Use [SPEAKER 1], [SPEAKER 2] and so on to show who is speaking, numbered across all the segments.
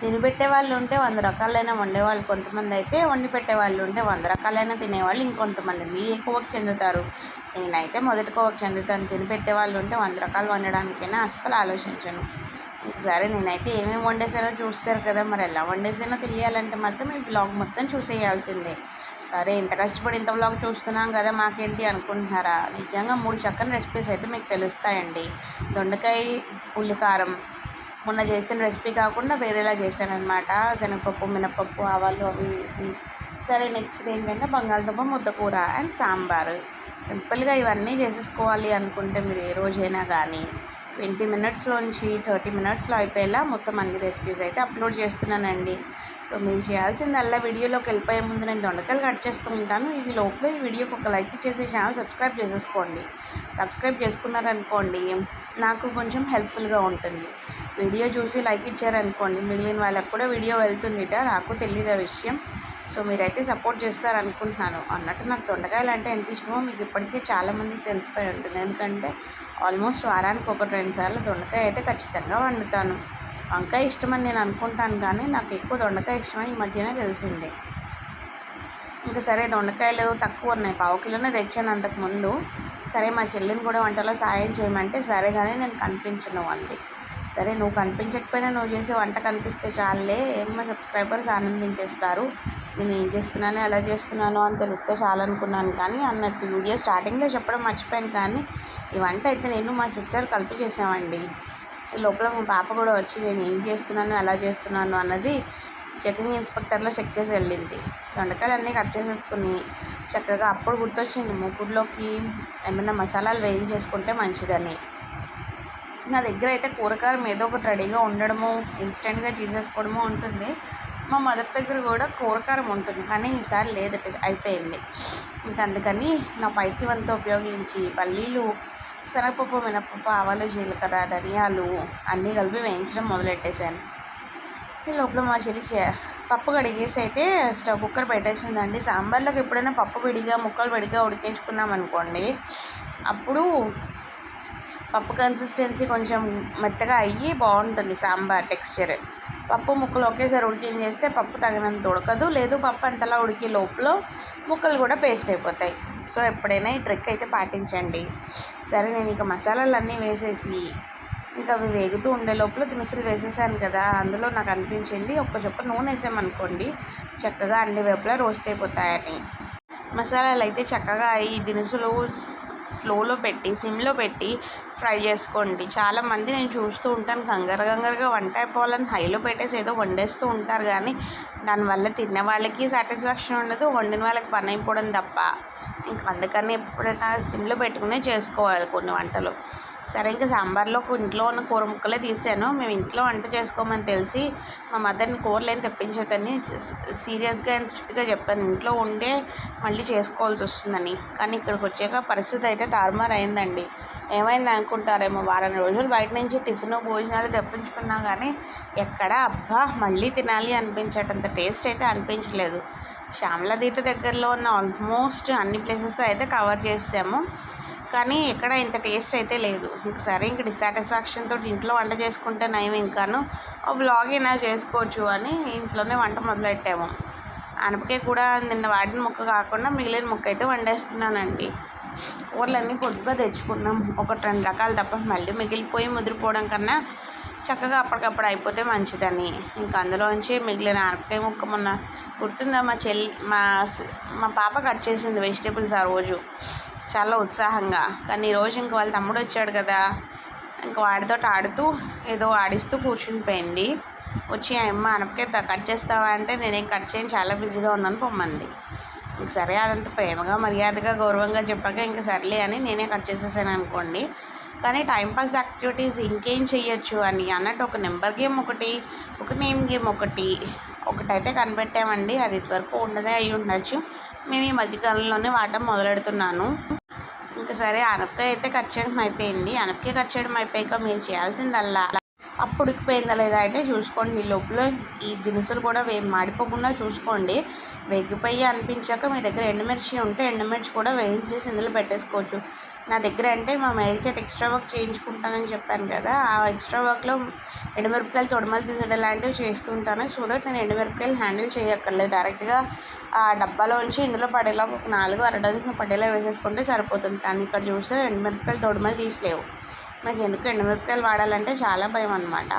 [SPEAKER 1] తినిపెట్టే వాళ్ళు ఉంటే వంద రకాలైన వండేవాళ్ళు కొంతమంది అయితే వండి పెట్టేవాళ్ళు ఉంటే వంద రకాలైన తినేవాళ్ళు ఇంకొంతమంది. మీరు ఎక్కువకు చెందుతారు. నేనైతే మొదటి కోవకు చెందుతాను. తినిపెట్టే వాళ్ళు ఉంటే వంద రకాలు వండడానికైనా అస్సలు ఆలోచించను. సరే నేనైతే ఏమేమి వండేసానో చూస్తారు కదా మరి ఎలా వండేసానో తెలియాలంటే మాత్రం ఈ బ్లాగ్ మొత్తం చూసేయాల్సిందే. సరే ఇంత కష్టపడి ఇంత బ్లాగ్ చూస్తున్నాం కదా మాకేంటి అనుకుంటున్నారా? నిజంగా మూడు చక్కని రెసిపీస్ అయితే మీకు తెలుస్తాయండి. దొండకాయ ఉల్లికారం మొన్న చేసిన రెసిపీ కాకుండా వేరేలా చేశాను అనమాట శనగపప్పు మినపప్పు ఆవాలు అవి వేసి. సరే నెక్స్ట్ ఏంటంటే బంగాళదుంప ముద్దకూర అండ్ సాంబార్. సింపుల్గా ఇవన్నీ చేసేసుకోవాలి అనుకుంటే మీరు ఏ రోజైనా కానీ ట్వంటీ మినిట్స్లోంచి థర్టీ మినిట్స్లో అయిపోయేలా మొత్తం అన్ని రెసిపీస్ అయితే అప్లోడ్ చేస్తున్నానండి. సో మీరు చేయాల్సిందల్లా వీడియోలోకి వెళ్ళిపోయే ముందు నేను దొండకాయలు కట్ చేస్తూ ఉంటాను. ఈ లోపల ఈ వీడియోకి ఒక లైక్ చేసి ఛానల్ సబ్స్క్రైబ్ చేసేసుకోండి. సబ్స్క్రైబ్ చేసుకున్నారనుకోండి నాకు కొంచెం హెల్ప్ఫుల్గా ఉంటుంది. వీడియో చూసి లైక్ ఇచ్చారనుకోండి మిగిలిన వాళ్ళకు కూడా వీడియో వెళ్తుందిట నాకు తెలియదు ఆ విషయం. సో మీరైతే సపోర్ట్ చేస్తారనుకుంటున్నాను. అన్నట్టు నాకు దొండకాయలు అంటే ఎంత ఇష్టమో మీకు ఇప్పటికే చాలామందికి తెలిసిపోయి ఉంటుంది. ఎందుకంటే ఆల్మోస్ట్ వారానికి ఒకటి రెండు సార్లు దొండకాయ అయితే ఖచ్చితంగా వండుతాను. వంకాయ ఇష్టమని నేను అనుకుంటాను కానీ నాకు ఎక్కువ దొండకాయ ఇష్టమని ఈ మధ్యనే తెలిసింది. ఇంకా సరే దొండకాయలు తక్కువ ఉన్నాయి. పావు కిలోనే తెచ్చాను అంతకుముందు సరే మా చెల్లిని కూడా వంటలో సాయం చేయమంటే సరే కానీ నేను కనిపించను అంది సరే నువ్వు కనిపించకపోయినా నువ్వు చేసే వంట కనిపిస్తే చాలే. ఏమో సబ్స్క్రైబర్స్ ఆనందించేస్తారు? నేను ఏం చేస్తున్నాను ఎలా చేస్తున్నాను అని తెలిస్తే చాలనుకున్నాను కానీ అన్నట్టు వీడియో స్టార్టింగ్లో చెప్పడం మర్చిపోయాను కానీ ఈ వంట అయితే నేను మా సిస్టర్ కలిపి చేసామండి. లోపల మా పాప కూడా వచ్చి నేను ఏం చేస్తున్నాను ఎలా చేస్తున్నాను అన్నది చెకింగ్ ఇన్స్పెక్టర్లో చెక్ చేసి వెళ్ళింది. దొండకాయలన్నీ కట్ చేసేసుకుని చక్కగా అప్పుడు గుర్తొచ్చింది మూకుడులోకి ఏమైనా మసాలాలు వేయించేసుకుంటే మంచిదని. నా దగ్గర అయితే కూరకారం ఏదో ఒకటి రెడీగా ఉండడము ఇన్స్టెంట్గా చేసేసుకోవడము ఉంటుంది. మా మదర్ దగ్గర కూడా కూరకారం ఉంటుంది కానీ ఈసారి లేదట అయిపోయింది. ఇంకా అందుకని నా పైత్యవంతా ఉపయోగించి పల్లీలు శనగపప్పు మినపప్పు ఆవాలు జీలకర్ర ధనియాలు అన్నీ కలిపి వేయించడం మొదలెట్టేశాను. ఈ లోపల మా చెల్లి పప్పు కడిగేసి అయితే స్టవ్ కుక్కర్ పెట్టేసిందండి. సాంబార్లోకి ఎప్పుడైనా పప్పు విడిగా ముక్కలు విడిగా ఉడికించుకున్నాం అనుకోండి అప్పుడు పప్పు కన్సిస్టెన్సీ కొంచెం మెత్తగా అయ్యి బాగుంటుంది సాంబార్ టెక్స్చర్. పప్పు ముక్కలు ఒకేసారి ఉడికించేస్తే పప్పు తగినంత ఉడకదు. లేదు పప్పు అంతలా ఉడికి లోపల ముక్కలు కూడా పేస్ట్ అయిపోతాయి. సో ఎప్పుడైనా ఈ ట్రిక్ అయితే పాటించండి. సరే నేను ఇక మసాలాలన్నీ వేసేసి ఇంకా అవి వేగుతూ ఉండే లోపల దినుసులు వేసేసాను కదా అందులో నాకు అనిపించింది ఒక్క చొప్ప నూనె వేసామనుకోండి చక్కగా అన్ని వైపులా రోస్ట్ అయిపోతాయని. మసాలాలు అయితే చక్కగా ఈ దినుసులు స్లోలో పెట్టి సిమ్లో పెట్టి ఫ్రై చేసుకోండి. చాలామంది నేను చూస్తూ ఉంటాను కంగారు కంగారుగా వంట అయిపోవాలని హైలో పెట్టేసి ఏదో వండేస్తూ ఉంటారు కానీ దానివల్ల తిన్న వాళ్ళకి సాటిస్ఫాక్షన్ ఉండదు వండిన వాళ్ళకి పని అయిపోవడం తప్ప. ఇంకా అందుకని ఎప్పుడైనా సిమ్లో పెట్టుకునే చేసుకోవాలి కొన్ని వంటలు. సరే ఇంకా సాంబార్లో ఇంట్లో ఉన్న కూర ముక్కలే తీసాను. మేము ఇంట్లో వంట చేసుకోమని తెలిసి మా మదర్ని కూరలు ఏం తెప్పించేదని సీరియస్గా అండ్ స్ట్రిక్ట్గా చెప్పాను. ఇంట్లో ఉండే మళ్ళీ చేసుకోవాల్సి వస్తుందని. కానీ ఇక్కడికి వచ్చాక పరిస్థితి అయితే తారుమారు అయిందండి. ఏమైంది అనుకుంటారేమో వారం రోజులు బయట నుంచి టిఫిన్ భోజనాలు తెప్పించుకున్నా కానీ ఎక్కడ అబ్బా మళ్ళీ తినాలి అనిపించేటంత టేస్ట్ అయితే అనిపించలేదు. శ్యామల దీట దగ్గరలో ఉన్న ఆల్మోస్ట్ అన్ని ప్లేసెస్ అయితే కవర్ చేసాము కానీ ఎక్కడ ఇంత టేస్ట్ అయితే లేదు. ఇంక సరే ఇంక డిసాటిస్ఫాక్షన్ తోటి ఇంట్లో వంట చేసుకుంటే నయం ఇంకాను. ఓ బ్లాగ్ అయినా చేసుకోవచ్చు అని ఇంట్లోనే వంట మొదలెట్టాము. అనపకాయ కూడా నిన్న వాడిన ముక్క కాకుండా మిగిలిన ముక్క అయితే వండేస్తున్నానండి. కూరలన్నీ పొద్దుగా తెచ్చుకున్నాం. ఒకటి రెండు రకాలు తప్ప మళ్ళీ మిగిలిపోయి ముదిరిపోవడం కన్నా చక్కగా అప్పటికప్పుడు అయిపోతే మంచిదని. ఇంకా అందులోంచి మిగిలిన ఆనపకాయ ముక్క మొన్న గుర్తుందా? మా చెల్లి మా మా పాప కట్ చేసింది వెజిటేబుల్స్ ఆ రోజు. చాలా ఉత్సాహంగా. కానీ ఈరోజు ఇంక వాళ్ళ తమ్ముడు వచ్చాడు కదా. ఇంక వాడితో ఆడుతూ ఏదో ఆడిస్తూ కూర్చుని పోయింది. వచ్చి అమ్మ అనపకాయ కట్ చేస్తావా అంటే నేనేం కట్ చేయను చాలా బిజీగా ఉన్నాను పొమ్మంది. ఇంక సరే అదంత ప్రేమగా మర్యాదగా గౌరవంగా చెప్పాక ఇంక సర్లే అని నేనే కట్ చేసేసాను అనుకోండి. కానీ టైంపాస్ యాక్టివిటీస్ ఇంకేం చేయొచ్చు అని అన్నట్టు ఒక నెంబర్ గేమ్ ఒకటి ఒక నేమ్ గేమ్ ఒకటి ఒకటైతే కనిపెట్టామండి. అది ఇదివరకు ఉండదే అయి ఉండొచ్చు. మేము ఈ మధ్యకాలంలోనే వాడటం మొదలెడుతున్నాను. ఇంకా సరే అనపకాయ అయితే కట్ చేయడం అయిపోయింది. అనపకాయ కట్ చేయడం అయిపోయాక మీరు చేయాల్సిందల్లా. అప్పుడు ఉడికిపోయిందా లేదా అయితే చూసుకోండి. మీ లోపల ఈ దినుసులు కూడా వే మాడిపోకుండా చూసుకోండి. వేగిపోయి అనిపించాక మీ దగ్గర ఎండుమిర్చి ఉంటే ఎండుమిర్చి కూడా వేయించేసి ఇందులో పెట్టేసుకోవచ్చు. నా దగ్గర అంటే మా మేడి చేత ఎక్స్ట్రా వర్క్ చేయించుకుంటానని చెప్పాను కదా ఆ ఎక్స్ట్రా వర్క్లో ఎండుమిరపకాయలు తొడమలు తీసేయడం లాంటివి చేస్తుంటాను. సో దట్ నేను ఎండుమిరపకాయలు హ్యాండిల్ చేయక్కర్లేదు. డైరెక్ట్గా ఆ డబ్బాలోంచి ఇందులో పడేలా ఒక నాలుగు అరడానికి పడేలా వేసేసుకుంటే సరిపోతుంది. కానీ ఇక్కడ చూస్తే ఎండుమిరపకాయలు తొడమలు తీసలేవు. నాకు ఎందుకు ఎండుమిరపకాయలు వాడాలంటే చాలా భయం అనమాట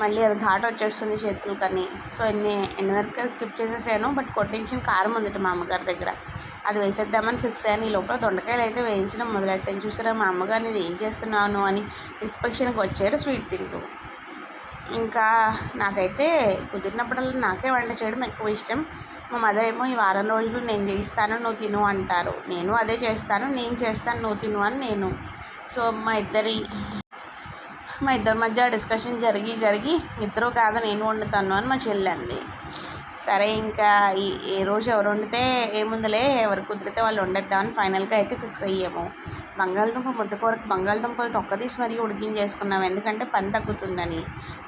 [SPEAKER 1] మళ్ళీ అది ఘాటు వచ్చేస్తుంది చేతులు కానీ సో ఎన్ని ఎండుమిరపకాయలు స్కిప్ చేసేసాను. బట్ కొట్టించిన కారం ఉంది మా అమ్మగారి దగ్గర. అది వేసేద్దామని ఫిక్స్ అయ్యాను. ఈ లోపల దొండకాయలు అయితే వేయించడం మొదలెట్టాను. చూసారా మా అమ్మగారిని ఇది ఏం చేస్తున్నాను అని ఇన్స్పెక్షన్కి వచ్చాడు స్వీట్ తింటూ. ఇంకా నాకైతే కుదిరినప్పుడల్లా నాకే వంట చేయడం ఎక్కువ ఇష్టం. మా మదర్ ఏమో ఈ వారం రోజులు నేను చేయిస్తాను నువ్వు తిను అంటారు. నేను అదే చేస్తాను నేను చేస్తాను నువ్వు తిను అని నేను సో మా ఇద్దరి మా ఇద్దరి మధ్య డిస్కషన్ జరిగి జరిగి ఇద్దరు కాదు నేను వండుతాను అని మా చెల్లి సరే ఇంకా ఈ ఏ రోజు ఎవరు వండితే ఏముందిలే ఎవరు కుదిరితే వాళ్ళు వండేద్దామని ఫైనల్గా అయితే ఫిక్స్ అయ్యాము. బంగాళదుంప ముద్దకూరకు బంగాళదుంపలు తొక్క తీసి మరీ ఉడికించేసుకున్నాం ఎందుకంటే పని తగ్గుతుందని.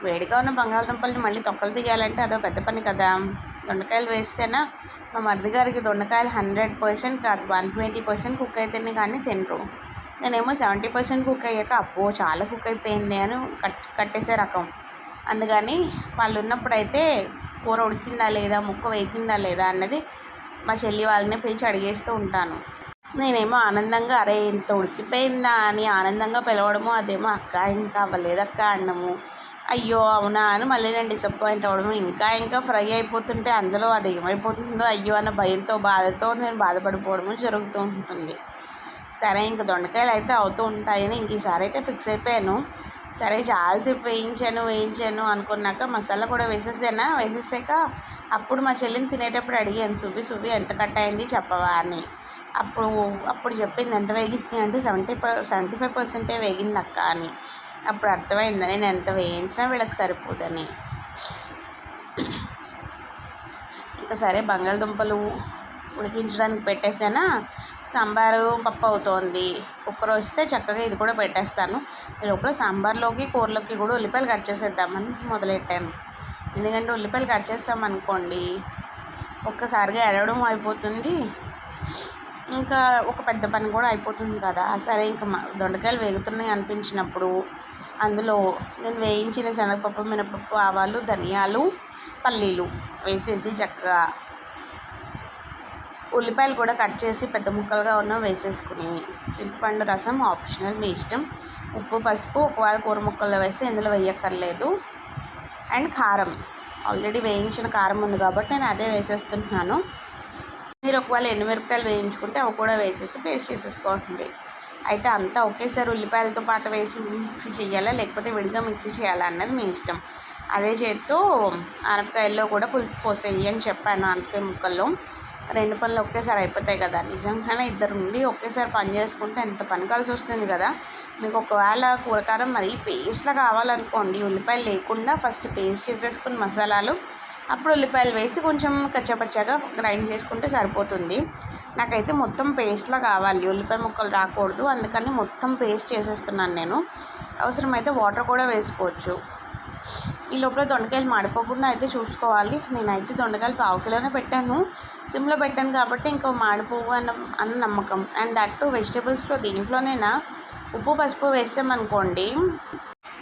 [SPEAKER 1] వేడిగా ఉన్న బంగాళదుంపల్ని మళ్ళీ తొక్కలు తీయాలంటే అదో పెద్ద పని కదా. దొండకాయలు వేస్తేనా? మా మరిది గారికి దొండకాయలు హండ్రెడ్ పర్సెంట్ కాదు వన్ ట్వంటీ పర్సెంట్ కుక్ అయితేనే కానీ తినరు. నేనేమో సెవెంటీ పర్సెంట్ కుక్ అయ్యాక అప్పో చాలా కుక్ అయిపోయింది అని కట్ కట్టేసే రకం అందుకని వాళ్ళు ఉన్నప్పుడైతే కూర ఉడికిందా లేదా ముక్క వేగిందా లేదా అన్నది మా చెల్లి వాళ్ళని పిలిచి అడిగేస్తూ ఉంటాను. నేనేమో ఆనందంగా అరే ఇంత ఉడికిపోయిందా? అని ఆనందంగా పిలవడము అదేమో అక్క ఇంకా అవ్వలేదక్క అన్నము. అయ్యో అవునా? అని మళ్ళీ నేను డిసప్పాయింట్ అవ్వడము. ఇంకా ఇంకా ఫ్రై అయిపోతుంటే అందులో అది ఏమైపోతుందో అయ్యో అన్న భయంతో బాధతో నేను బాధపడిపోవడము జరుగుతూ ఉంటుంది. సరే ఇంక దొండకాయలు అయితే అవుతూ ఉంటాయని ఇంక ఈసారి అయితే ఫిక్స్ అయిపోయాను. సరే చాలాసేపు వేయించాను వేయించాను అనుకున్నాక మసాలా కూడా వేసేసానా? వేసేసాక అప్పుడు మా చెల్లిని తినేటప్పుడు అడిగాను సువి సువి ఎంత కట్ అయింది చెప్పవా? అని. అప్పుడు అప్పుడు చెప్పింది ఎంత వేగింది అంటే సెవెంటీ పర్ సెవెంటీ ఫైవ్ పర్సెంటే వేగింది అక్క అని. అప్పుడు అర్థమైంది నేను ఎంత వేయించినా వీళ్ళకి సరిపోదని. ఇంకా సరే బంగాళదుంపలు ఉడికించడానికి పెట్టేసానా? సాంబారు పప్పు అవుతోంది కుక్కర్ వస్తే చక్కగా ఇది కూడా పెట్టేస్తాను. లోపల సాంబార్లోకి కూరలోకి కూడా ఉల్లిపాయలు కట్ చేసేద్దామని మొదలెట్టాను. ఎందుకంటే ఉల్లిపాయలు కట్ చేస్తామనుకోండి ఒక్కసారిగా ఎడవడం అయిపోతుంది. ఇంకా ఒక పెద్ద పని కూడా అయిపోతుంది కదా. సరే ఇంకా దొండకాయలు వేగుతున్నాయి అనిపించినప్పుడు అందులో నేను వేయించిన శనగపప్పు మినపప్పు ఆవాలు ధనియాలు పల్లీలు వేసేసి చక్కగా ఉల్లిపాయలు కూడా కట్ చేసి పెద్ద ముక్కలుగా ఉన్న వేసేసుకుని చింతపండు రసం ఆప్షనల్ మీ ఇష్టం. ఉప్పు పసుపు ఒకవేళ కూర ముక్కల్లో వేస్తే ఇందులో వేయక్కర్లేదు. అండ్ కారం. ఆల్రెడీ వేయించిన కారం ఉంది కాబట్టి నేను అదే వేసేస్తున్నాను. మీరు ఒకవేళ ఎండుమిరపకాయలు వేయించుకుంటే అవి కూడా వేసేసి పేస్ట్ చేసేసుకోండి. అయితే అంతా ఒకేసారి ఉల్లిపాయలతో పాటు వేసి మిక్సీ చేయాలా? లేకపోతే విడిగా మిక్సీ చేయాలా అన్నది మీ ఇష్టం. అదే చేత్తో ఆనపకాయల్లో కూడా పులుసు పోసేయి అని చెప్పాను ఆనపకాయ ముక్కల్లో. రెండు పనులు ఒకేసారి అయిపోతాయి కదా నిజంగానే ఇద్దరు ఉండి ఒకేసారి పని చేసుకుంటే ఎంత పని కలిసి వస్తుంది కదా. మీకు ఒకవేళ కూరకారం మరీ పేస్ట్లా కావాలనుకోండి ఉల్లిపాయలు లేకుండా ఫస్ట్ పేస్ట్ చేసేసుకుని మసాలాలు అప్పుడు ఉల్లిపాయలు వేసి కొంచెం కచ్చపచ్చగా గ్రైండ్ చేసుకుంటే సరిపోతుంది. నాకైతే మొత్తం పేస్ట్లా కావాలి ఉల్లిపాయ ముక్కలు రాకూడదు అందుకని మొత్తం పేస్ట్ చేసేస్తున్నాను నేను. అవసరమైతే వాటర్ కూడా వేసుకోవచ్చు. ఈ లోపల దొండకాయలు మాడిపోకుండా అయితే చూసుకోవాలి. నేనైతే దొండకాయలు పావు కిలోనే పెట్టాను. సిమ్లో పెట్టాను కాబట్టి ఇంకో మాడిపోవు అన్న అన్న నమ్మకం. అండ్ దట్ టు వెజిటేబుల్స్లో దీంట్లోనేనా? ఉప్పు పసుపు వేసామనుకోండి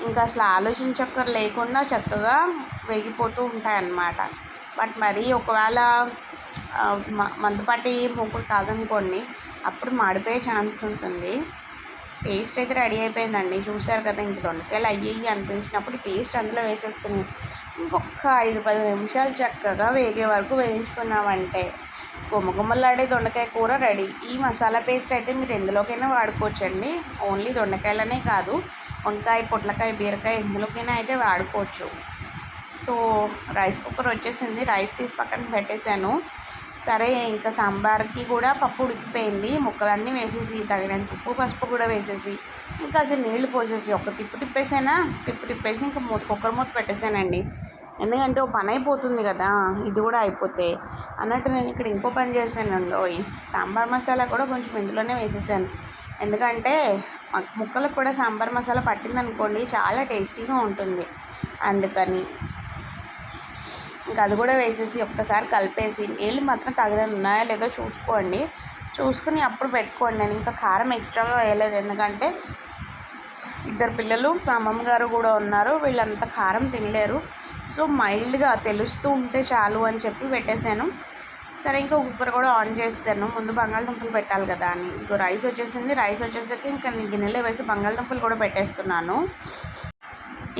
[SPEAKER 1] ఇంకా అసలు ఆలోచించక్కర్ లేకుండా చక్కగా వేగిపోతూ ఉంటాయన్నమాట. బట్ మరి ఒకవేళ మందుపాటి మొక్కలు కాదనుకోండి అప్పుడు మాడిపోయే ఛాన్స్ ఉంటుంది. పేస్ట్ అయితే రెడీ అయిపోయిందండి. చూశారు కదా ఇంక దొండకాయలు అయ్యి అనిపించినప్పుడు పేస్ట్ అందులో వేసేసుకుని ఇంకొక ఐదు పది నిమిషాలు చక్కగా వేగే వరకు వేయించుకున్నామంటే గుమ్మగుమ్మలాడే దొండకాయ కూర రెడీ. ఈ మసాలా పేస్ట్ అయితే మీరు ఎందులోకైనా వాడుకోవచ్చండి. ఓన్లీ దొండకాయలనే కాదు వంకాయ పొట్లకాయ బీరకాయ ఎందులోకైనా అయితే వాడుకోవచ్చు. సో రైస్ కుక్కర్ వచ్చేసింది. రైస్ తీసి పక్కన పెట్టేశాను. సరే ఇంకా సాంబార్కి కూడా పప్పు ఉడికిపోయింది. ముక్కలన్నీ వేసేసి తగినంత ఉప్పు పసుపు కూడా వేసేసి ఇంకా అసలు నీళ్ళు పోసేసి ఒక తిప్పు తిప్పేసానా? తిప్పు తిప్పేసి ఇంకా మూత కుక్కర్ మూత పెట్టేశానండి ఎందుకంటే ఓ పని అయిపోతుంది కదా ఇది కూడా అయిపోతే. అన్నట్టు నేను ఇక్కడ ఇంకో పని చేశానండి సాంబార్ మసాలా కూడా కొంచెం ఇందులోనే వేసేసాను. ఎందుకంటే ముక్కలకు కూడా సాంబార్ మసాలా పట్టిందనుకోండి చాలా టేస్టీగా ఉంటుంది. అందుకని ఇంకా అది కూడా వేసేసి ఒక్కసారి కలిపేసి నీళ్ళు మాత్రం తగిన ఉన్నాయా లేదో చూసుకోండి. చూసుకుని అప్పుడు పెట్టుకోండి. నేను ఇంకా కారం ఎక్స్ట్రాగా వేయలేదు. ఎందుకంటే ఇద్దరు పిల్లలు మా అమ్మమ్మ గారు కూడా ఉన్నారు. వీళ్ళంతా కారం తినలేరు. సో మైల్డ్గా తెలుస్తూ ఉంటే చాలు అని చెప్పి పెట్టేశాను. సరే ఇంకా కుక్కర్ కూడా ఆన్ చేస్తాను. ముందు బంగాళదుంపలు పెట్టాలి కదా అని. ఇంకో రైస్ వచ్చేసింది. రైస్ వచ్చేసరికి ఇంకా గిన్నెలో వేసి బంగాళదుంపలు కూడా పెట్టేస్తున్నాను.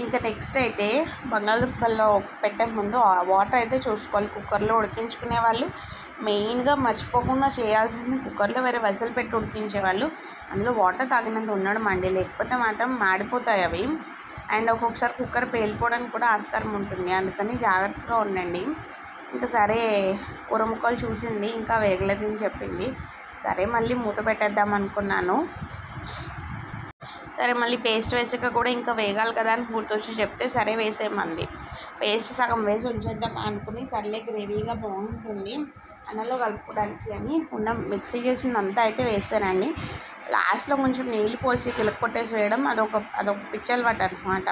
[SPEAKER 1] ఇంకా నెక్స్ట్ అయితే బంగాళదుంపల్లో పెట్టే ముందు వాటర్ అయితే చూసుకోవాలి. కుక్కర్లో ఉడికించుకునే వాళ్ళు. మెయిన్గా మర్చిపోకుండా చేయాల్సింది కుక్కర్లో వేరే వెసలు పెట్టి ఉడికించేవాళ్ళు అందులో వాటర్ తాగినంత ఉండడం అండి లేకపోతే మాత్రం మాడిపోతాయి అవి. అండ్ ఒక్కొక్కసారి కుక్కర్ పేలిపోవడానికి కూడా ఆస్కారం ఉంటుంది. అందుకని జాగ్రత్తగా ఉండండి. ఇంకా సరే కూర ముక్కలు చూసింది ఇంకా వేగలేదని చెప్పింది. సరే మళ్ళీ మూత పెట్టేద్దాం అనుకున్నాను. సరే మళ్ళీ పేస్ట్ వేసాక కూడా ఇంకా వేగాలి కదా అని గుర్తొచ్చి చెప్తే సరే వేసేయమంది. పేస్ట్ సగం వేసి ఉంచేద్దాం అనుకుని సర్లే గ్రేవీగా బాగుంటుంది అన్నలో కలుపుకోవడానికి అని ఉన్న. మిక్సీ చేసిందంతా అయితే వేస్తానండి. లాస్ట్లో కొంచెం నీళ్ళు పోసి కిలక కొట్టేసి వేయడం అదొక అదొక పిచ్చల్ పట్ట అనమాట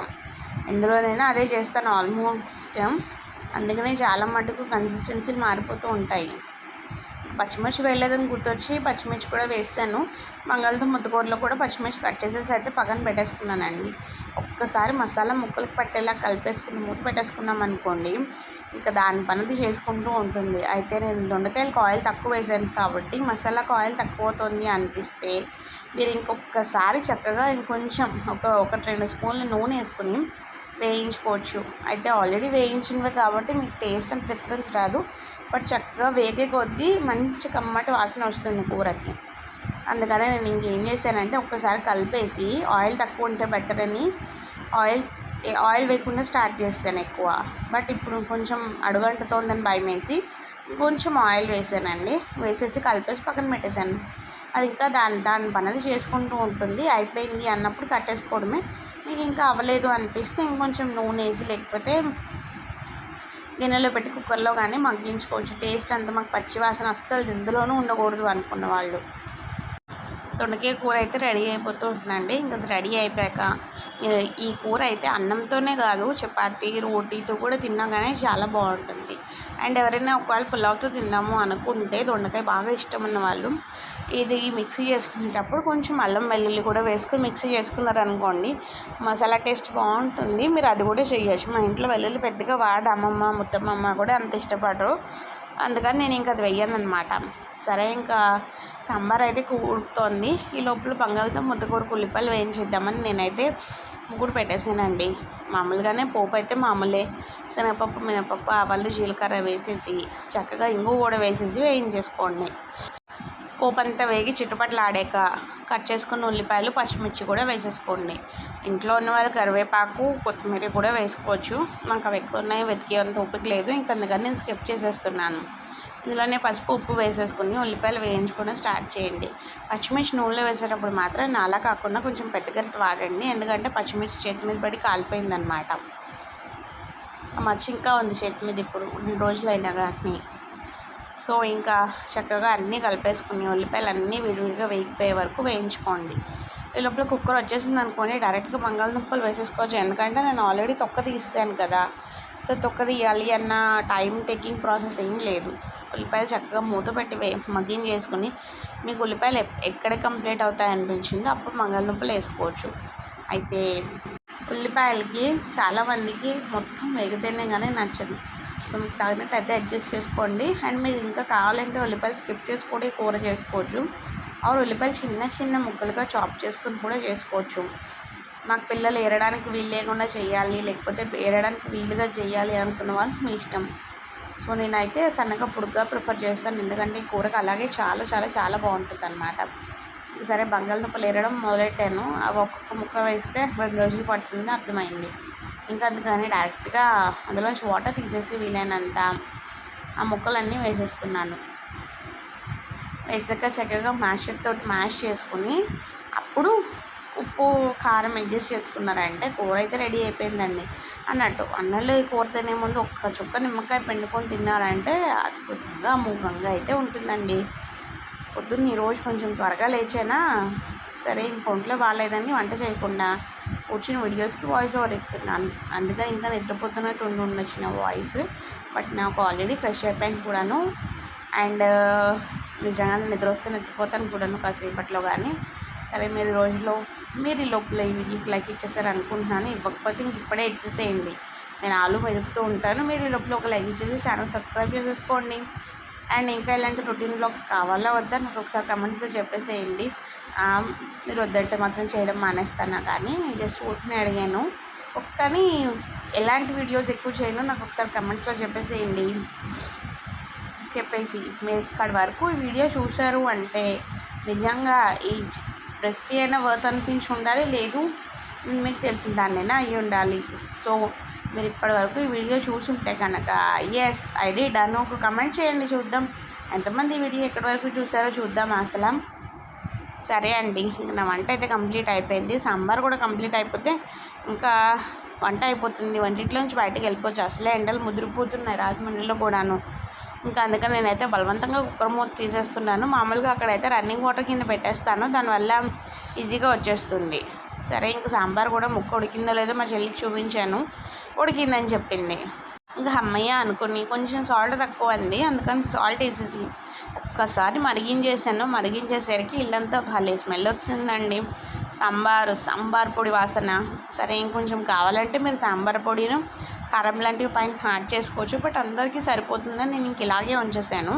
[SPEAKER 1] ఎందులోనైనా అదే చేస్తాను ఆల్మోస్ట్. అందుకనే చాలా మటుకు కన్సిస్టెన్సీలు మారిపోతూ ఉంటాయి. పచ్చిమిర్చి వేయలేదని గుర్తొచ్చి పచ్చిమిర్చి కూడా వేస్తాను. బంగాళదుంప ముద్దకూరలో కూడా పచ్చిమిర్చి కట్ చేసేసి అయితే పక్కన పెట్టేసుకున్నానండి. ఒక్కసారి మసాలా ముక్కలకు పట్టేలా కలిపేసుకుని మూత పెట్టేసుకున్నాం అనుకోండి ఇంకా దాని పనిది చేసుకుంటూ ఉంటుంది. అయితే నేను దొండకాయలకు ఆయిల్ తక్కువ వేసాను కాబట్టి మసాలాకు ఆయిల్ తక్కువ అవుతుంది అనిపిస్తే మీరు ఇంకొకసారి చక్కగా ఇంకొంచెం ఒక ఒకటి రెండు స్పూన్లు నూనె వేసుకుని వేయించుకోవచ్చు. అయితే ఆల్రెడీ వేయించినవి కాబట్టి మీకు టేస్ట్ అంత డిఫరెన్స్ రాదు. బట్ చక్కగా వేగే కొద్దీ మంచి కమ్మటి వాసన వస్తుంది కూరకి. అందుకనే నేను ఇంకేం చేశానంటే ఒక్కసారి కలిపేసి ఆయిల్ తక్కువ ఉంటే బెటర్ అని ఆయిల్ ఆయిల్ వేయకుండా స్టార్ట్ చేస్తాను ఎక్కువ. బట్ ఇప్పుడు కొంచెం అడుగంటుతోందని భయం వేసి కొంచెం ఆయిల్ వేసానండి. వేసేసి కలిపేసి పక్కన పెట్టేశాను. అది ఇంకా దాని దాని పనది చేసుకుంటూ ఉంటుంది. అయిపోయింది అన్నప్పుడు కట్టేసుకోవడమే. మీకు ఇంకా అవ్వలేదు అనిపిస్తే ఇంకొంచెం నూనె వేసి లేకపోతే గిన్నెలో పెట్టి కుక్కర్లో కానీ మగ్గించుకోవచ్చు. టేస్ట్ అంతా మాకు పచ్చివాసన అస్సలు ఇందులోనూ ఉండకూడదు అనుకున్న వాళ్ళు. దొండకాయ కూర అయితే రెడీ అయిపోతూ ఉంటుందండి. ఇంకా రెడీ అయిపోయాక ఈ కూర అయితే అన్నంతోనే కాదు చపాతి రోటీతో కూడా తిన్నా కానీ చాలా బాగుంటుంది. అండ్ ఎవరైనా ఒకవేళ పులావ్తో తిందాము అనుకుంటే దొండకాయ బాగా ఇష్టం ఉన్న వాళ్ళు ఇది మిక్సీ చేసుకునేటప్పుడు కొంచెం అల్లం వెల్లుల్లి కూడా వేసుకొని మిక్సీ చేసుకున్నారనుకోండి మసాలా టేస్ట్ బాగుంటుంది. మీరు అది కూడా చేయొచ్చు. మా ఇంట్లో వెల్లుల్లి పెద్దగా వాడ అమ్మమ్మ ముత్తమ్మమ్మ కూడా అంత ఇష్టపడరు. అందుకని నేను ఇంకా అది వెయ్యను అనమాట సరే ఇంకా సాంబార్ అయితే కూడుతోంది ఈ లోపల బంగాళతో ముద్దకూర ఉల్లిపాయలు వేయించేద్దామని నేనైతే ముగ్గురు పెట్టేసానండి మామూలుగానే పోపు అయితే మామూలే. శనగపప్పు మినపప్పు ఆవాలు జీలకర్ర వేసేసి చక్కగా ఇంగు కూడా వేసేసి వేయించేసుకోండి. పోపు అంతా వేగి ఆడాక కట్ చేసుకున్న ఉల్లిపాయలు పచ్చిమిర్చి కూడా వేసేసుకోండి. ఇంట్లో ఉన్న వాళ్ళు కరివేపాకు కొత్తిమీర కూడా వేసుకోవచ్చు. నాకు అవి ఎక్కువ ఉన్నాయి వెతికే అంత ఓపిక లేదు. ఇంకా అందుకని నేను స్కిప్ చేసేస్తున్నాను. ఇందులోనే పసుపు ఉప్పు వేసేసుకుని ఉల్లిపాయలు వేయించుకొని స్టార్ట్ చేయండి. పచ్చిమిర్చి నూనెలో వేసేటప్పుడు మాత్రం నాలా కాకుండా కొంచెం పెద్ద గరిట వాడండి. ఎందుకంటే పచ్చిమిర్చి చేతి మీద పడి కాలిపోయిందనమాట. మచ్చి ఇంకా ఉంది చేతి మీద ఇప్పుడు. రెండు రోజులైనా కానీ. సో ఇంకా చక్కగా అన్నీ కలిపేసుకుని ఉల్లిపాయలు అన్నీ విడివిడిగా వేగిపోయే వరకు వేయించుకోండి. ఈ లోపల కుక్కర్ వచ్చేసింది అనుకోండి డైరెక్ట్గా బంగాళదుంపలు వేసేసుకోవచ్చు. ఎందుకంటే నేను ఆల్రెడీ తొక్క తీసాను కదా. సో తొక్క తీయాలి అన్న టైం టేకింగ్ ప్రాసెస్ ఏం లేదు. ఉల్లిపాయలు చక్కగా మూత పెట్టి వే మగ్గిన్ చేసుకుని మీకు ఉల్లిపాయలు ఎక్కడ కంప్లీట్ అవుతాయి అనిపించిందో అప్పుడు మంగళదుంపలు వేసుకోవచ్చు. అయితే ఉల్లిపాయలకి చాలామందికి మొత్తం వేగితేనే కానీ నచ్చదు. సో మీకు తగినట్టు అయితే అడ్జస్ట్ చేసుకోండి. అండ్ మీకు ఇంకా కావాలంటే ఉల్లిపాయలు స్కిప్ చేసి కూడా ఈ కూర చేసుకోవచ్చు. ఆరు ఉల్లిపాయలు చిన్న చిన్న ముక్కలుగా చాప్ చేసుకుని కూడా చేసుకోవచ్చు. మాకు పిల్లలు ఏరడానికి వీలు లేకుండా చేయాలి లేకపోతే ఏరడానికి వీలుగా చేయాలి అనుకున్న వాళ్ళకి మీ ఇష్టం. సో నేనైతే సన్నగా పొడుగ్గా ప్రిఫర్ చేస్తాను. ఎందుకంటే ఈ కూరకు అలాగే చాలా చాలా చాలా బాగుంటుంది అనమాట సరే బంగాళదుంపలు ఏరడం మొదలెట్టాను. అవి ఒక్కొక్క ముక్క వేస్తే రెండు రోజులు పడుతుందని అర్థమైంది. ఇంకా అందుకని డైరెక్ట్గా అందులోంచి వాటర్ తీసేసి వీలైనంత ఆ ముక్కలన్నీ వేసేస్తున్నాను. వేసాక చక్కగా మ్యాషర్ తోటి మ్యాష్ చేసుకుని అప్పుడు ఉప్పు కారం అడ్జస్ట్ చేసుకున్నారంటే కూర అయితే రెడీ అయిపోయిందండి. అన్నట్టు అన్నంలో ఈ కూర తినే ముందు ఒక్క చుక్క నిమ్మకాయ పిండుకొని తిన్నారంటే అద్భుతంగా అమోఘంగా అయితే ఉంటుందండి. పొద్దున్న ఈరోజు కొంచెం త్వరగా లేచానా? సరే ఇంకొంట్లో బాగాలేదని వంట చేయకుండా కూర్చుని వీడియోస్కి వాయిస్ ఓవర్ ఇస్తున్నాను. అందుకే ఇంకా నిద్రపోతున్నట్టు ఉండి ఉండొచ్చు నా వాయిస్ బట్ నాకు ఆల్రెడీ ఫ్రెష్ అయిపోయాను కూడాను. అండ్ నిజంగా నిద్ర వస్తే నిద్రపోతాను కూడాను కాసేపట్లో కానీ సరే మీరు రోజులో మీరు ఈ లోపల ఈ వీడియోకి లైక్ ఇచ్చేస్తారు అనుకుంటున్నాను. ఇవ్వకపోతే ఇంక ఇప్పుడే ఇచ్చేసేయండి. నేను ఆలు మెదుపుతూ ఉంటాను. మీరు ఈ లోపల ఒక లైక్ ఇచ్చేసి ఛానల్ సబ్స్క్రైబ్ చేసేసుకోండి. అండ్ ఇంకా ఇలాంటి రొటీన్ బ్లాగ్స్ కావాలా వద్దా? నాకు ఒకసారి కమెంట్స్లో చెప్పేసేయండి. మీరు వద్దంటే మాత్రం చేయడం మానేస్తానా కానీ జస్ట్ ఊరిని అడిగాను. కానీ ఎలాంటి వీడియోస్ ఎక్కువ చేయను? నాకు ఒకసారి కమెంట్స్లో చెప్పేసేయండి. చెప్పేసి మీరు ఇక్కడి వరకు ఈ వీడియో చూశారు అంటే నిజంగా ఈ రెసిపీ అయినా వర్త్ అనిపించి ఉండాలి. లేదు మీకు తెలిసిన దాన్నైనా అయ్యి ఉండాలి. సో మీరు ఇప్పటివరకు ఈ వీడియో చూసుంటే కనుక ఎస్ ఐడి డన్ ఒక కమెంట్ చేయండి చూద్దాం. ఎంతమంది ఈ వీడియో ఎక్కడి వరకు చూసారో చూద్దాం అసలు. సరే అండి ఇంక నా వంట అయితే కంప్లీట్ అయిపోయింది. సాంబార్ కూడా కంప్లీట్ అయిపోతే ఇంకా వంట అయిపోతుంది. వంటింట్లో నుంచి బయటకు వెళ్ళిపోవచ్చు. అసలే ఎండలు ముదిరిపోతున్నాయి రాజమండ్రిలో కూడాను. ఇంకా అందుకని నేనైతే బలవంతంగా కుక్కర్ మూత తీసేస్తున్నాను. మామూలుగా అక్కడైతే రన్నింగ్ వాటర్ కింద పెట్టేస్తాను. దానివల్ల ఈజీగా వచ్చేస్తుంది. సరే ఇంక సాంబార్ కూడా ముక్క ఉడికిందో లేదో మా చెల్లికి చూపించాను. ఉడికిందని చెప్పింది. ఇంకా అమ్మయ్య అనుకుని కొంచెం సాల్ట్ తక్కువ అంది అందుకని సాల్ట్ వేసేసి ఒక్కసారి మరిగించేసాను మరిగించేసరికి ఇల్లంతా భలే స్మెల్ వచ్చిందండి. సాంబారు సాంబార్ పొడి వాసన. సరే ఇంకొంచెం కావాలంటే మీరు సాంబార్ పొడిను కారం లాంటివి పైన యాడ్ చేసుకోవచ్చు బట్ అందరికీ సరిపోతుందని నేను ఇంక ఇలాగే ఉంచేసాను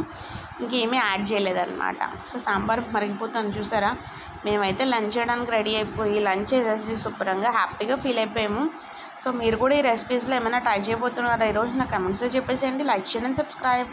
[SPEAKER 1] ఇంకేమీ యాడ్ చేయలేదన్నమాట. సో సాంబార్ మరిగిపోతుంది చూసారా? మేమైతే లంచ్ చేయడానికి రెడీ అయిపోయి లంచ్ చేసేసి శుభ్రంగా హ్యాపీగా ఫీల్ అయిపోయాము. సో మీరు కూడా ఈ రెసిపీస్లో ఏమైనా ట్రై చేయబోతున్నారా? ఈరోజు నా కమెంట్స్లో చెప్పేసేయండి. లైక్ చేయండి సబ్స్క్రైబ్.